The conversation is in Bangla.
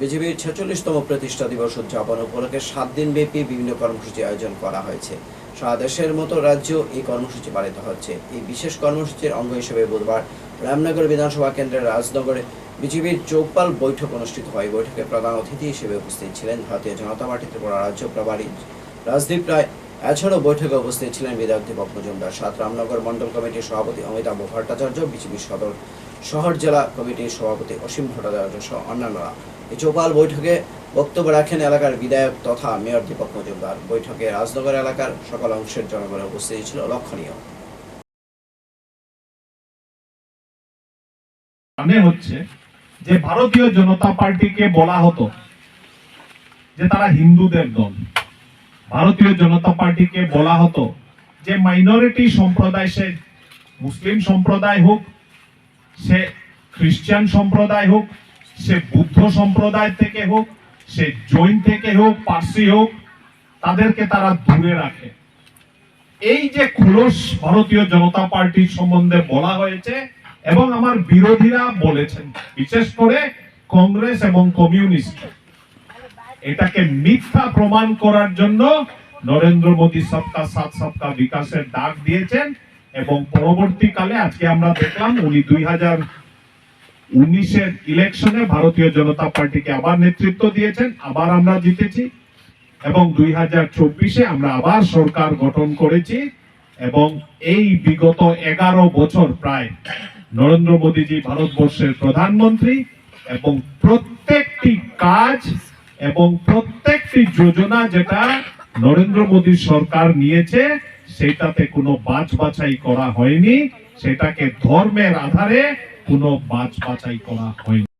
বিজেপির ছেচল্লিশতম প্রতিষ্ঠা দিবস উদযাপন উপলক্ষে সাত দিন ব্যাপী বিভিন্ন কর্মসূচি আয়োজন করা হয়েছে। সারা দেশের মতো রাজ্য এই কর্মসূচি পালিত হচ্ছে। এই বিশেষ কর্মসূচির অঙ্গ হিসেবে বুধবার রামনগর বিধানসভা কেন্দ্রের রাজনগরে বিজেপির চৌপাল বৈঠক অনুষ্ঠিত হয়। বৈঠকে প্রধান অতিথি হিসেবে উপস্থিত ছিলেন ভারতীয় জনতা পার্টি ত্রিপুরা রাজ্য প্রভারী রাজদীপ রায়। এছাড়াও বৈঠকে উপস্থিত ছিলেন বিধায়ক দীপক মজুমদার সাত, রামনগর মন্ডল কমিটির সভাপতি অমিতাভ ভট্টাচার্য, বিজেপি সদর শহর জেলা কমিটির সভাপতি অসীম ভট্টাচার্য সহ অন্যান্যরা। চৌপাল বৈঠকে বক্তব্য রাখেন এলাকার বিধায়ক তথা মেয়র দীপক মজুমদার। বৈঠকে রাজনগর এলাকার সকল অংশের জনগণের উপস্থিতি ছিল লক্ষণীয়। মানে হচ্ছে যে ভারতীয় জনতা পার্টিকে বলা হতো যে তারা হিন্দুদের দল। ভারতীয় জনতা পার্টিকে বলা হতো যে মাইনরিটি সম্প্রদায় সে মুসলিম সম্প্রদায় হোক, সে খ্রিস্টান সম্প্রদায় হোক সে বুদ্ধ সম্প্রদায় থেকে হোক, সে জৈন থেকে হোক, পার্সি হোক, তাদেরকে তারা দূরে রাখে। এই যে খুলস ভারতীয় জনতা পার্টির সম্বন্ধে বলা হয়েছে এবং আমার বিরোধীরা বলেছেন, বিশেষ করে কংগ্রেস এবং কমিউনিস্ট। এটাকে মিথ্যা প্রমাণ করার জন্য নরেন্দ্র মোদী সবকা সাত সবকা বিকাশের ডাক দিয়েছেন এবং পরবর্তীকালে আজকে আমরা দেখলাম উনি দুই হাজার উনিশের ইলেকশনে ভারতীয় জনতা পার্টিকে আবার নেতৃত্ব দিয়েছেন, আবার আমরা জিতেছি। এবং দুই হাজার চব্বিশে আমরা আবার সরকার গঠন করেছি এবং এই বিগত এগারো বছর প্রায় নরেন্দ্র মোদীজি ভারতবর্ষের প্রধানমন্ত্রী এবং প্রত্যেকটি কাজ এবং প্রত্যেকটি যোজনা যেটা নরেন্দ্র মোদী সরকার নিয়েছে, সেটাতে কোনো বাছ বাছাই করা হয়নি। সেটাকে ধর্মের আধারে কোনো বাছ বাছাই করা হয়নি।